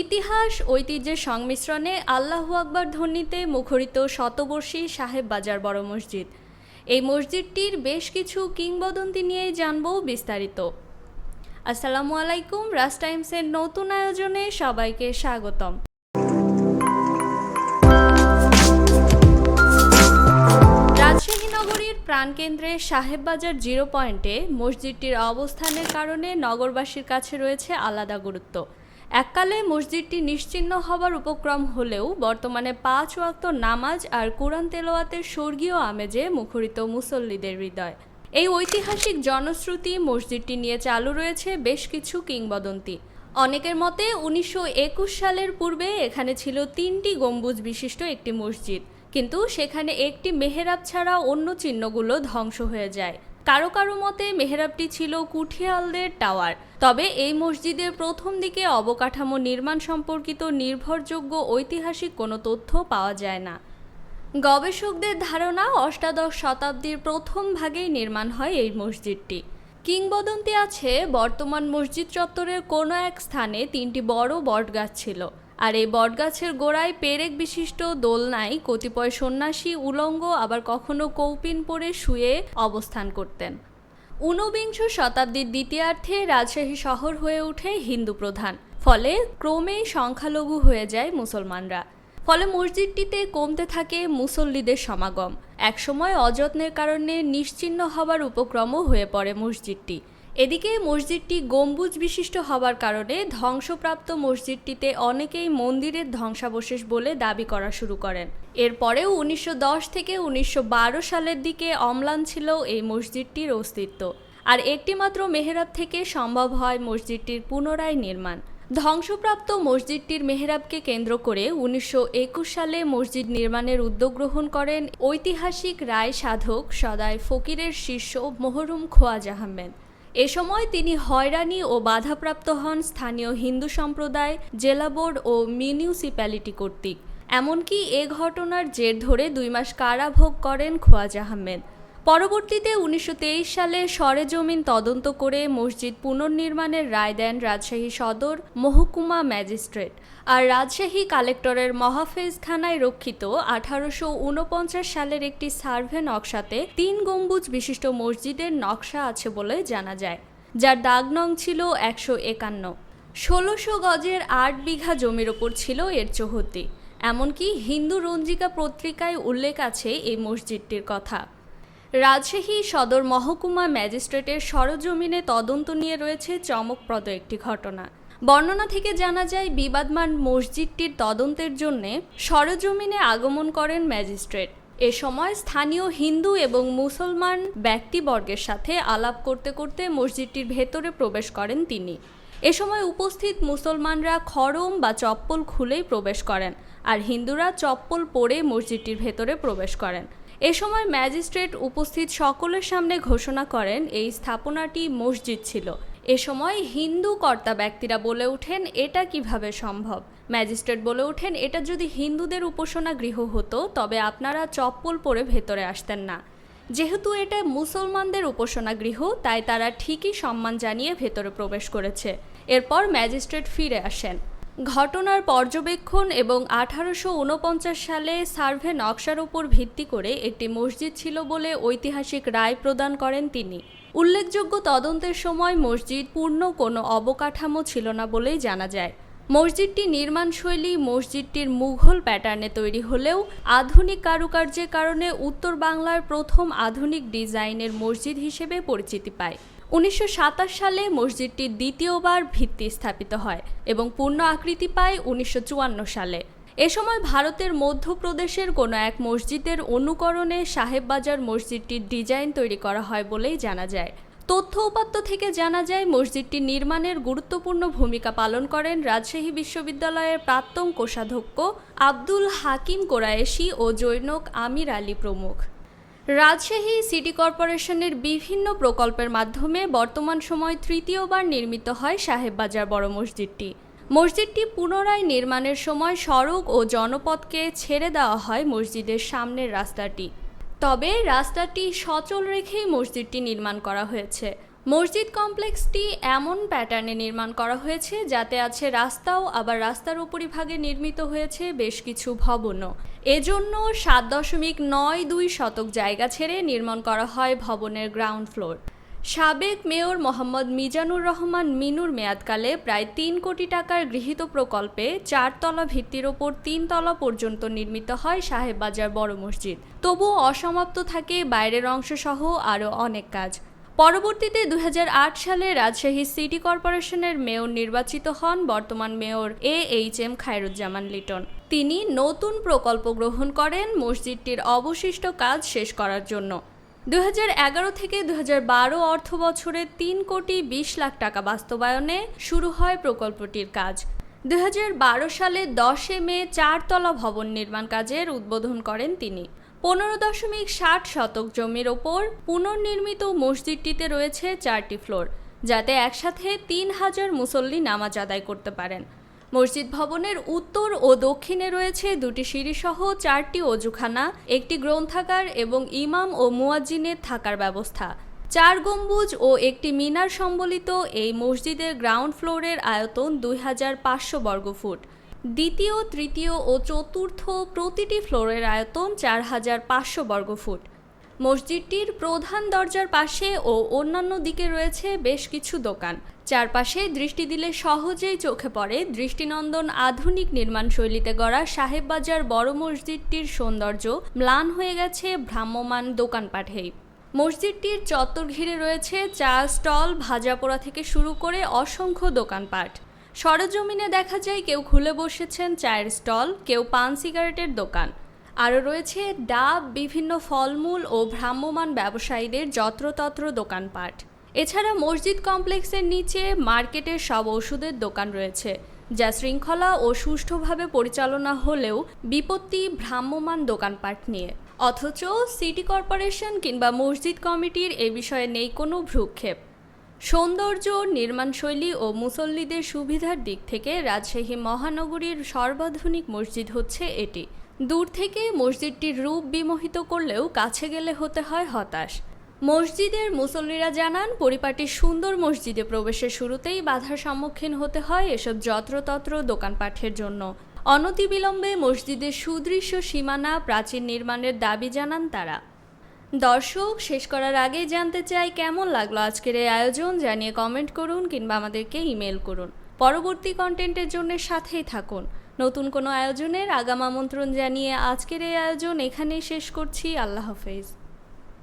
ইতিহাস, ঐতিহ্যের সংমিশ্রণে আল্লাহু আকবর ধ্বনিতে মুখরিত শতবর্ষী সাহেব বাজার বড় মসজিদ। এই মসজিদটির বেশ কিছু কিংবদন্তি নিয়েই জানব বিস্তারিত। আসসালামু আলাইকুম, রাজ টাইমসের নতুন আয়োজনে সবাইকে স্বাগতম। রাজশাহী নগরীর প্রাণকেন্দ্রে সাহেববাজার জিরো পয়েন্টে মসজিদটির অবস্থানের কারণে নগরবাসীর কাছে রয়েছে আলাদা গুরুত্ব। এককালে মসজিদটি নিশ্চিহ্ন হবার উপক্রম হলেও বর্তমানে পাঁচ ওয়াক্ত নামাজ আর কোরআন তেলোয়াতের স্বর্গীয় আমেজে মুখরিত মুসল্লিদের হৃদয়। এই ঐতিহাসিক জনশ্রুতি মসজিদটি নিয়ে চালু রয়েছে বেশ কিছু কিংবদন্তি। অনেকের মতে উনিশশো একুশ সালের পূর্বে এখানে ছিল তিনটি গম্বুজ বিশিষ্ট একটি মসজিদ। কিন্তু সেখানে একটি মেহেরাব ছাড়া অন্য চিহ্নগুলো ধ্বংস হয়ে যায়। কারও কারও মতে মেহেরাবটি ছিল কুঠিয়ালদের টাওয়ার। তবে এই মসজিদের প্রথম দিকে অবকাঠামো নির্মাণ সম্পর্কিত নির্ভরযোগ্য ঐতিহাসিক কোনো তথ্য পাওয়া যায় না। গবেষকদের ধারণা অষ্টাদশ শতাব্দীর প্রথম ভাগেই নির্মাণ হয় এই মসজিদটি। কিংবদন্তি আছে বর্তমান মসজিদ চত্বরের কোনো এক স্থানে তিনটি বড় বটগাছ ছিল। আর এই বটগাছের গোড়ায় পেরেক বিশিষ্ট দোলনায় কতিপয় সন্ন্যাসী উলঙ্গ, আবার কখনো কৌপিন পরে শুয়ে অবস্থান করতেন। ঊনবিংশ শতাব্দীর দ্বিতীয়ার্ধে রাজশাহী শহর হয়ে ওঠে হিন্দু প্রধান। ফলে ক্রমেই সংখ্যালঘু হয়ে যায় মুসলমানরা। ফলে মসজিদটিতে কমতে থাকে মুসল্লিদের সমাগম। একসময় অযত্নের কারণে নিশ্চিহ্ন হবার উপক্রমও হয়ে পড়ে মসজিদটি। এদিকে মসজিদটি গম্বুজ বিশিষ্ট হবার কারণে ধ্বংসপ্রাপ্ত মসজিদটিতে অনেকেই মন্দিরের ধ্বংসাবশেষ বলে দাবি করা শুরু করেন। এরপরেও উনিশশো দশ থেকে উনিশশো বারো সালের দিকে অম্লান ছিল এই মসজিদটির অস্তিত্ব। আর একটিমাত্র মেহরাব থেকে সম্ভব হয় মসজিদটির পুনরায় নির্মাণ। ধ্বংসপ্রাপ্ত মসজিদটির মেহরাবকে কেন্দ্র করে উনিশশো একুশ সালে মসজিদ নির্মাণের উদ্যোগ গ্রহণ করেন ঐতিহাসিক রায় সাধক সদায় ফকিরের শিষ্য মোহরুম খোয়াজ আহমেদ এ সময় তিনি হয়রানি ও বাধাপ্রাপ্ত হন স্থানীয় হিন্দু সম্প্রদায়, জেলা বোর্ড ও মিউনিসিপ্যালিটি কর্তৃক। এমনকি এ ঘটনার জের ধরে দুই মাস কারাভোগ করেন খোয়াজ আহমেদ। পরবর্তীতে উনিশশো তেইশ সালে সরেজমিন তদন্ত করে মসজিদ পুনর্নির্মাণের রায় দেন রাজশাহী সদর মহকুমা ম্যাজিস্ট্রেট। আর রাজশাহী কালেক্টরের মহাফেজখানায় রক্ষিত আঠারোশো উনপঞ্চাশ সালের একটি সার্ভে নকশাতে তিন গম্বুজ বিশিষ্ট মসজিদের নকশা আছে বলে জানা যায়, যার দাগ নং ছিল একশো একান্ন। ষোলোশো গজের আট বিঘা জমির ওপর ছিল এর চৌহদ্দি। এমনকি হিন্দু রঞ্জিকা পত্রিকায় উল্লেখ আছে এই মসজিদটির কথা। রাজশাহী সদর মহকুমা ম্যাজিস্ট্রেটের সরজমিনে তদন্ত নিয়ে রয়েছে চমকপ্রদ একটি ঘটনা। বর্ণনা থেকে জানা যায়, বিবাদমান মসজিদটির তদন্তের জন্য সরজমিনে আগমন করেন ম্যাজিস্ট্রেট। এ সময় স্থানীয় হিন্দু এবং মুসলমান ব্যক্তিবর্গের সাথে আলাপ করতে করতে মসজিদটির ভেতরে প্রবেশ করেন তিনি। এ সময় উপস্থিত মুসলমানরা খরম বা চপ্পল খুলেই প্রবেশ করেন, আর হিন্দুরা চপ্পল পরে মসজিদটির ভেতরে প্রবেশ করেন। এ সময় ম্যাজিস্ট্রেট উপস্থিত সকলের সামনে ঘোষণা করেন, এই স্থাপনাটি মসজিদ ছিল। এ সময় হিন্দু কর্তা ব্যক্তিরা বলে ওঠেন, এটা কীভাবে সম্ভব? ম্যাজিস্ট্রেট বলে ওঠেন, এটা যদি হিন্দুদের উপাসনা গৃহ হতো, তবে আপনারা চপ্পল পরে ভেতরে আসতেন না। যেহেতু এটা মুসলমানদের উপাসনা গৃহ, তাই তারা ঠিকই সম্মান জানিয়ে ভেতরে প্রবেশ করেছে। এরপর ম্যাজিস্ট্রেট ফিরে আসেন। ঘটনার পর্যবেক্ষণ এবং আঠারোশো ঊনপঞ্চাশ সালে সার্ভে নকশার উপর ভিত্তি করে একটি মসজিদ ছিল বলে ঐতিহাসিক রায় প্রদান করেন তিনি। উল্লেখযোগ্য তদন্তের সময় মসজিদ পূর্ণ কোনো অবকাঠামো ছিল না বলেই জানা যায়। মসজিদটি নির্মাণশৈলী মসজিদটির মুঘল প্যাটার্নে তৈরি হলেও আধুনিক কারুকার্যের কারণে উত্তর বাংলার প্রথম আধুনিক ডিজাইনের মসজিদ হিসেবে পরিচিতি পায়। উনিশশো সাতাশ সালে মসজিদটি দ্বিতীয়বার ভিত্তি স্থাপিত হয় এবং পূর্ণ আকৃতি পায় উনিশশো চুয়ান্ন সালে। এ সময় ভারতের মধ্যপ্রদেশের কোনো এক মসজিদের অনুকরণে সাহেববাজার মসজিদটির ডিজাইন তৈরি করা হয় বলেই জানা যায়। তথ্য উপাত্ত থেকে জানা যায়, মসজিদটি নির্মাণের গুরুত্বপূর্ণ ভূমিকা পালন করেন রাজশাহী বিশ্ববিদ্যালয়ের প্রাক্তন কোষাধ্যক্ষ আব্দুল হাকিম কোরায়েশি ও জৈনক আমির আলী প্রমুখ। রাজশাহী সিটি কর্পোরেশনের বিভিন্ন প্রকল্পের মাধ্যমে বর্তমান সময় তৃতীয়বার নির্মিত হয় সাহেববাজার বড় মসজিদটি। মসজিদটি পুনরায় নির্মাণের সময় সড়ক ও জনপথকে ছেড়ে দেওয়া হয় মসজিদের সামনের রাস্তাটি। তবে রাস্তাটি সচল রেখেই মসজিদটি নির্মাণ করা হয়েছে। মসজিদ কমপ্লেক্সটি এমন প্যাটার্নে নির্মাণ করা হয়েছে যাতে আছে রাস্তাও, আবার রাস্তার উপরিভাগে নির্মিত হয়েছে বেশ কিছু ভবনও। এজন্য সাত দশমিক নয় দুই শতক জায়গা ছেড়ে নির্মাণ করা হয় ভবনের গ্রাউন্ড ফ্লোর। সাবেক মেয়র মোহাম্মদ মিজানুর রহমান মিনুর মেয়াদকালে প্রায় তিন কোটি টাকার গৃহীত প্রকল্পে চারতলা ভিত্তির ওপর তিনতলা পর্যন্ত নির্মিত হয় সাহেববাজার বড় মসজিদ। তবুও অসমাপ্ত থাকে বাইরের অংশসহ আরও অনেক কাজ। পরবর্তীতে দু হাজার আট সালে রাজশাহী সিটি কর্পোরেশনের মেয়র নির্বাচিত হন বর্তমান mayor A H M Khairuzzaman Liton. তিনি নতুন প্রকল্প গ্রহণ করেন মসজিদটির অবশিষ্ট কাজ শেষ করার জন্য। দু হাজার এগারো থেকে দু হাজার বারো অর্থ বছরে তিন কোটি বিশ লাখ টাকা বাস্তবায়নে শুরু হয় প্রকল্পটির কাজ। দু হাজার বারো সালে দশে মে চারতলা ভবন নির্মাণ কাজের উদ্বোধন করেন তিনি। পনেরো দশমিক ষাট শতক জমির ওপর পুনর্নির্মিত মসজিদটিতে রয়েছে চারটি ফ্লোর, যাতে একসাথে তিন হাজার মুসল্লি নামাজ আদায় করতে পারেন। মসজিদ ভবনের উত্তর ও দক্ষিণে রয়েছে দুটি সিঁড়িসহ চারটি অজুখানা, একটি গ্রন্থাগার এবং ইমাম ও মুয়াজ্জিনের থাকার ব্যবস্থা। চার গম্বুজ ও একটি মিনার সম্বলিত এই মসজিদের গ্রাউন্ড ফ্লোরের আয়তন দুই হাজার পাঁচশো বর্গফুট দ্বিতীয়, তৃতীয় ও চতুর্থ প্রতিটি ফ্লোরের আয়তন চার হাজার পাঁচশো বর্গফুট মসজিদটির প্রধান দরজার পাশে ও অন্যান্য দিকে রয়েছে বেশ কিছু দোকান। চারপাশে দৃষ্টি দিলে সহজেই চোখে পড়ে দৃষ্টিনন্দন আধুনিক নির্মাণ শৈলীতে গড়া সাহেববাজার বড় মসজিদটির সৌন্দর্য ম্লান হয়ে গেছে ভ্রাম্যমান দোকানপাঠেই মসজিদটির চত্বর ঘিরে রয়েছে চা স্টল, ভাজাপোড়া থেকে শুরু করে অসংখ্য দোকানপাট। সরজমিনে দেখা যায় কেউ খুলে বসেছেন চায়ের স্টল, কেউ পান সিগারেটের দোকান। আরও রয়েছে ডাব, বিভিন্ন ফলমূল ও ভ্রাম্যমান ব্যবসায়ীদের যত্রতত্র দোকানপাট। এছাড়া মসজিদ কমপ্লেক্সের নিচে মার্কেটের সব ওষুধের দোকান রয়েছে, যা শৃঙ্খলা ও সুষ্ঠুভাবে পরিচালনা হলেও বিপত্তি ভ্রাম্যমান দোকানপাট নিয়ে। অথচ সিটি কর্পোরেশন কিংবা মসজিদ কমিটির এ বিষয়ে নেই কোনো ভ্রুক্ষেপ। সৌন্দর্য, নির্মাণশৈলী ও মুসল্লিদের সুবিধার দিক থেকে রাজশাহী মহানগরীর সর্বাধুনিক মসজিদ হচ্ছে এটি। দূর থেকে মসজিদটির রূপ বিমোহিত করলেও কাছে গেলে হতে হয় হতাশ। মসজিদের মুসল্লিরা জানান পরিপাটির সুন্দর মসজিদে প্রবেশের শুরুতেই বাধার সম্মুখীন হতে হয় এসব যত্রতত্র দোকানপাঠের জন্য। অনতিবিলম্বে মসজিদের সুদৃশ্য সীমানা প্রাচীন নির্মাণের দাবি জানান তারা। দর্শক, শেষ করার আগে জানতে চাই কেমন লাগল আজকের এই আয়োজন? জানিয়ে কমেন্ট করুন কিংবা আমাদেরকে ইমেল করুন। পরবর্তী কন্টেন্টের জন্য সাথেই থাকুন। নতুন কোনো আয়োজনের আগাম আমন্ত্রণ জানিয়ে আজকের এই আয়োজন এখানেই শেষ করছি। আল্লাহ হাফেজ।